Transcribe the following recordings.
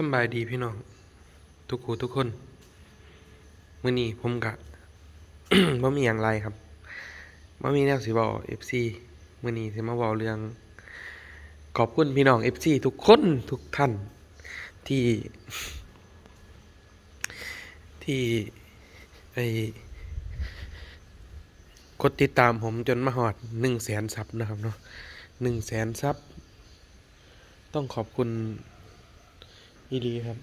สบายดีพี่น้อง ทุกคูทุกคนมื่อนี้ผมกะบ่มีอย่างไรครับบ่มีแนวสิบอก FC มื่อนี้สิมาบอกเรื่อง ขอบคุณพี่น้อง FC ทุกคนทุกท่าน ที่ ที่ไปกดติดตามผมจนมาหอดหนึ่งแสนซับนะครับเนาะหนึ่งแสนซับ ต้องขอบคุณ อีดีครับ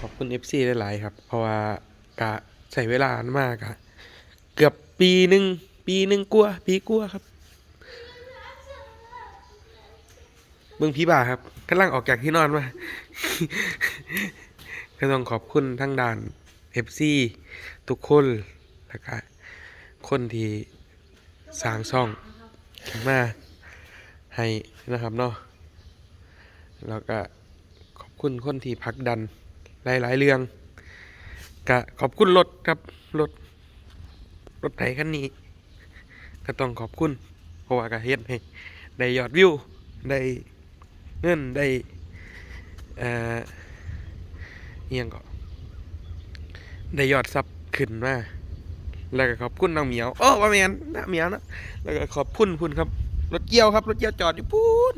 ขอบคุณ FC หลายๆครับ เพราะว่ากะใช้เวลามากอะเกือบปีหนึ่งปีหนึ่งกลัวปีกลัวครับเบิ่งพี่บ่าครับกำลังออกจากที่นอนมาก็ต้องขอบคุณทั้งด่าน FC ทุกคนแล้วก็คนที่สร้างช่องขึ้นมาให้นะครับเนาะแล้วก็ คุณคนที่ผักดันหลายๆเรื่องก็ขอบคุณรถครับรถรถไถคันนี้ ก็ต้องขอบคุณเพราะว่าก็เฮ็ดให้ได้ยอดวิวได้เงินได้เอ่อเอียงก็ได้ยอดซับขึ้นมาแล้วก็ขอบคุณน้องเหมียวโอ้ว่าแมนน้าเหมียวนะแล้วก็ขอบคุณคุณครับรถเกี่ยวครับรถเกี่ยวจอดอยู่พูน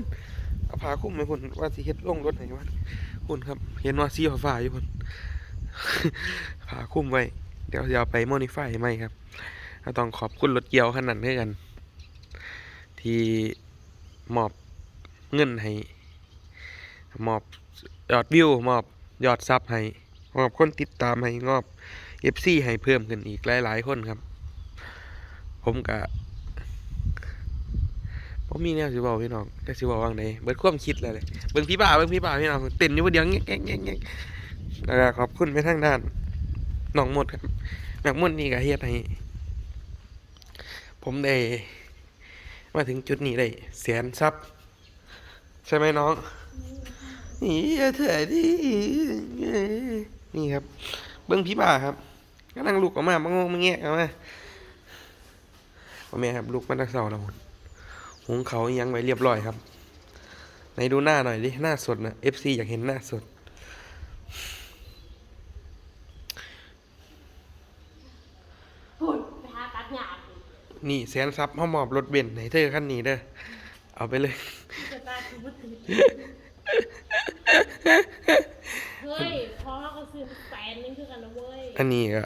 พาคุ้มไปคุณว่าสิเฮ็ดลงรถไหนวะคุณครับ เห็นว่าสีฟ้าอยู่คุณพาคุ้มไว้ เดี๋ยวจะเอาไปโมดิฟายไหมครับต้องขอบคุณรถเกียวขนาดนี้กัน ที่มอบเงินให้ มอบยอดวิว มอบยอดซับให้ มอบคนติดตามให้งอบ FC ให้เพิ่มขึ้นอีกหลาย ๆ คนครับ ผมกะ ผมมีแนวสิบอกพี่น้องแต่สิบอกว่างใดเบิดความคิดเลยเลยเบิ่งพี่บ่าเบิ่งพี่บ่าพี่น้องเต้นอยู่คนเดียวแง๊กแง๊กแง๊กแง๊กแล้วก็ขอบคุณไปทางด้านน้องหมดครับน้องหมดนี่ก็เฮ็ดให้ผมได้มาถึงจุดนี้ได้แสนซับใช่ไหมน้องนี่เถอะดินี่ครับ เบิ้งพี่บ่าครับกำลังลุกออกมาบางงงมาแงะออกมาพ่อแม่ครับลุกมาตั้งเสาแล้ว หุ่นหุงเขาวอิหยังไว้เรียบร้อยครับไหนดูหน้าหน่อยดิ หน้าสดนะ FC อยากเห็นหน้าสดพูดไปหาตัดหยาบนี่แสนซับเฮามอบรถเบนซ์ให้เธอคันนี้เด้อ เอาไปเลยจะตาคือพูดถึงเฮ้ยพอเขาก็ซื้อแสนนึงคือกันนะเว้ย อันนี้ก็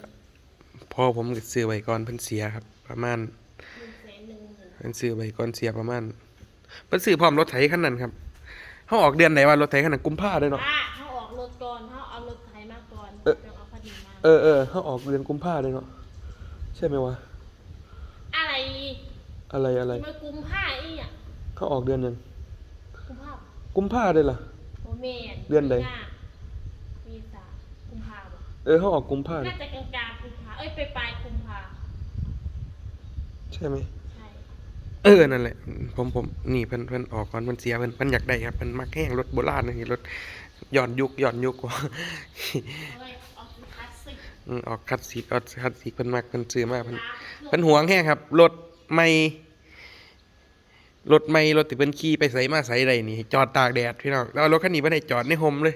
พอผมก็ซื้อไว้ก่อนเพิ่นเสียครับ ประมาณ หนึ่งแสนหนึ่งห มื่นเพิ่นซื้อไว้ก่อนเสียประมาณเพิ่นซื้อพร้อมรถไถคันนั้นครับเฮาออกเดือนไหนว่ารถไถคันนั้นกุมภาเด้อเนาะถ้าเขาออกรถก่อนเขาเอารถไถมาก่อนเอ๊ะเดี๋ยวเอาคดีมาเออเออเขาออกเดือนกุมภาเลยเนาะใช่ไหมวะอะไรอะไรอะไรมากุมผ้าอีอะเขาออกเดือนยังกุมผ้ากุมภาเลยล่ะโอเมนเดือนใดมีสากุมภาบ่เออเขาออกกุมภาน่าจะกลางกลางๆกุมภาเอ้ยไปปลายๆกุมภาใช่ไหมใช่ เออ นั่นแหละ ผมผมนี่เพิ่นเพิ่นออกก่อนเพิ่นเสียเพิ่นเพิ่นอยากได้ครับเพิ่นมักแห้งรถโบราณนี่รถย้อนยุคย้อนยุคว่าอืมออกคัดสีออกคัดสีเพิ่นมักเพิ่นซื้อมาเพิ่นนเพิ่นหวงแห้งครับรถใหม่รถใหม่รถที่เพิ่นขี่ไปใส่มาใส่ใดนี่ จอดตากแดดพี่น้องแล้วรถคันนี้บ่ได้จอดในโฮมเลย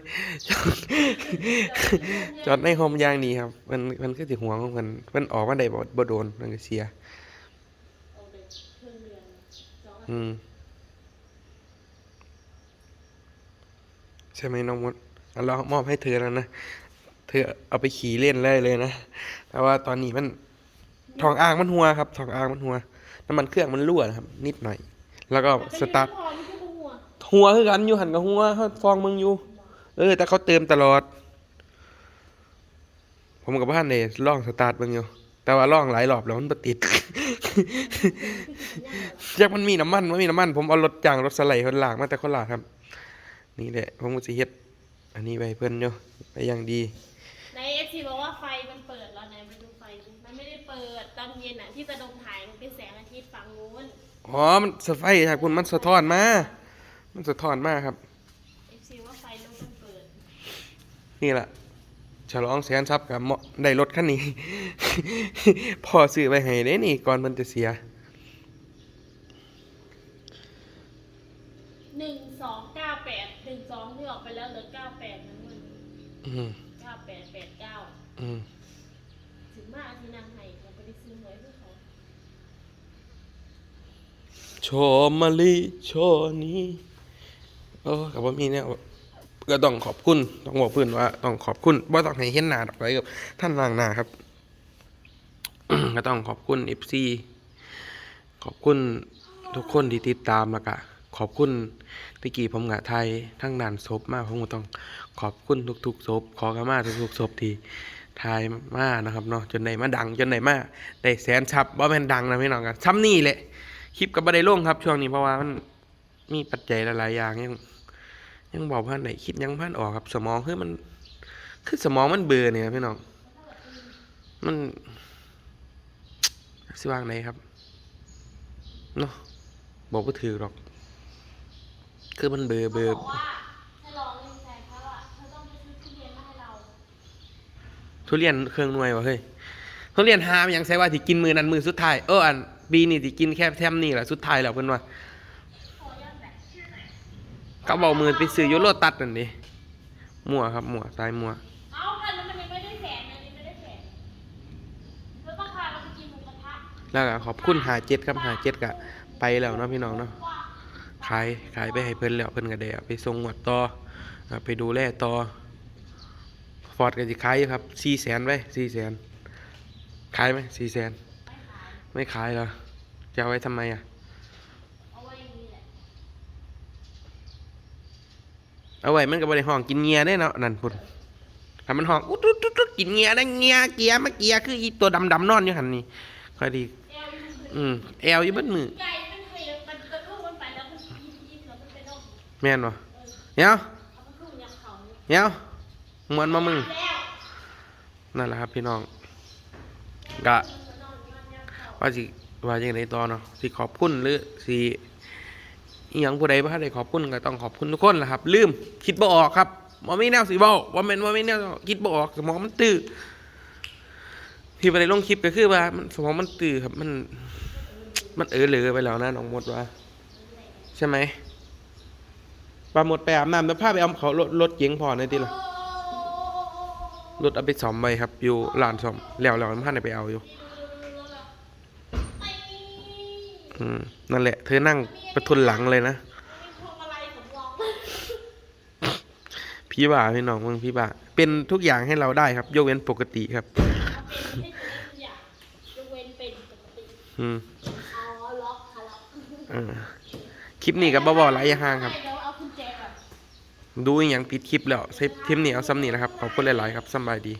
จอดในโฮมยางนี้ครับมันมันคือสิห่วงของมันมันออกมาได้บ่บ่โดนมันก็เสีย เอาเด็กครึ่งเดือนส อืม ใช่ไหมน้องมดเอาเรามอบให้เธอแล้วนะ เธอเอาไปขี่เล่นได้เลยนะ แต่ว่าตอนนี้มันทองอ่างมันหัวครับทองอ่างมันหัว น้ำมันเครื่องมันรั่วนะครับ นิดหน่อย แล้วก็สตาร์ทหัวคือกันอยู่หันกับหัวเขาฟองมึงอยู่ เออ แต่เขาเติมตลอด ผมกับบ้านเนี่ยล่องสตาร์ทเบิ่งอยู่ แต่ว่าล่องหลายรอบแล้วมันติด จากมันมีน้ำมันมันมีน้ำมัน ผมเอารถจ้างรถสไลด์คนลากมาแต่คนลากครับ นี่แหละผมก็สิเฮ็ด อันนี้ไปเพิ่นอยู่ไปอย่างดี ในเอฟซีบอกว่าไฟมันเปิดแล้วไหนไปดูไฟดิมันไม่ได้เปิดตอนเย็นอะที่จะดงถ่ายมันเป็นแสงอาทิตย์ฝั่งนู้นอ๋อ มันสะไฟครับคุณมันสะท้อนมา มันสะท้อนมาครับ เอฟซีว่าไฟนู้นมันเปิดนี่แหละฉลองแสนทรัพย์กับเหมาะได้รถคันนี้ พ่อซื้อไปให้เด้นี่ก่อนมันจะเสีย หนึ่งสองเก้าแปดหนึ่งสองที่ออกไปแล้วเหลือเก้า แปดนั้นมัน อืมเก้าแปดแปดเก้าอืมถึงมาอาทิตย์นางไห้เราไปได้ซื้อหวยเพื่อเขาโชว์มาลีโชว์นี้โอ้กับว่ามีเนี่ยก็ต้องขอบคุณต้องบอกเพื่อนว่าต้องขอบคุณว่าต้องให้เห็นหน้าดอกไว้กับท่านล่างหน้าครับ ก็ต้องขอบคุณเอฟซีขอบคุณทุกคนที่ติดตามแล้วก็ขอบคุณตะกี้ผมกะไทยทั้งนานศพมากผมก็ต้อง ขอบคุณทุกๆศพขอกมาทุกๆศพที่ทายมานะครับเนาะจนได้มาดังจนได้มาได้แสนชับว่าแม่นดังนะพี่น้องกันซ้ำนี่แหละคลิปกับบันไดล่งครับ ช่วงนี้เพราะว่ามันมีปัจจัยหลายๆอย่างยังยังบอกพันไหนคิดยังพันออกครับ สมองคือมัน คือสมองมันเบื่อเนี่ยพี่น้องมันสิว่างไหนครับเนาะบอกว่าถือหรอก คือมันเบื่อเบื่อ ทุเรียนเครื่องหน่วยวะเฮ้ยทุเรียนหามยังใช่ว่าที่กินมือนั้นมือสุดท้ายเอออันปีนี้ที่กินแค่แทมนี่แหละสุดท้ายแล้วเพิ่อนว่าเขาบอกมือไปซื้อยูโรตัดนั่นดิมั่วครับมั่วสายมั่วเอากันแล้วมันยังไม่ได้แสนนะยังไม่ได้แสนแล้วต้องพาเราไปกินหมูกระทะแล้วก็ขอบคุณหาเจ็ดครับหาเจ็ดกะไปแล้วเนาะพี่น้องเนาะขายขายไปให้เพิ่นแล้วเพิ่นก็ได้เอาไปส่งหวดต่อไปดูแลต่อ ฟอร์ดก็สิขายอยู่ครับสี่แสนไว้สี่แสนขายไหมสี่แสนไม่ขายไม่ขายเหรอจะเอาไว้ทำไมอะเอาไว้อย่างนี้แหละเอาไว้มันก็บ่ได้ห้องกินเงียได้เนาะนั่นพุ่นถ้ามันห้องอุ๊ดอุ๊ดอุ๊ดอุ๊ดกินเงียได้เงียเกียมาเกียคืออีตัวดำๆนอนอยู่หันนี่ค่อยดีแอลยูคืออืมแอลอยู่เบิดมือไก่มันเคยมันกระทุ่มมันไปแล้วมันยิ้มยิ้มแล้วมันเป็นนกแม่นบ่เดี๋ยวเอามันทุ่มยั มวนมามึง นั่นแหละครับพี่น้องกะว่าสิว่าจังไดต่อเนาะสิขอบคุณหรือสิอีหยังผู้ใดบ่ทันได้ขอบคุณก็ต้องขอบคุณทุกคนแหละครับ ลืมคิดบ่ออกครับบ่มีแนวสิเว้าว่าแม่นบ่มีแนวคิดบ่ออกสมองมันตื้อที่บ่ได้ลงคลิปก็คือว่าสมองมันตื้อครับมัน มันเออเลือไปแล้วนะน้องมดว่า ใช่ไหมปลาหมดไปอาบน้ำแล้วพาไปเอาเขารถรถเก๋งพอในอยติล่ะ รถเอาไปซ่อมไว้ครับ อยู่ร้านซ่อมแล้วแล้วมันพาได้ไปเอาอยู่อืมนั่นแหละ เธอนั่งประทุนหลังเลยนะพวงมาลัยสำรองพี่บ่าพี่น้องมึงพี่บ่าเป็นทุกอย่างให้เราได้ครับ ยกเว้นปกติครับเป็นให้ทุกอย่างยกเว้นเป็นปกติอืมอ๋อล็อกค่ะล็อกเออคลิปนี้กับบ่บ่หลายอย่างครับเดูอย่างปิดคลิปแล้วเซฟทีมนี้เอาซ้ำนี่นะครับ ขอบคุณหลาย ๆ ครับสบายดี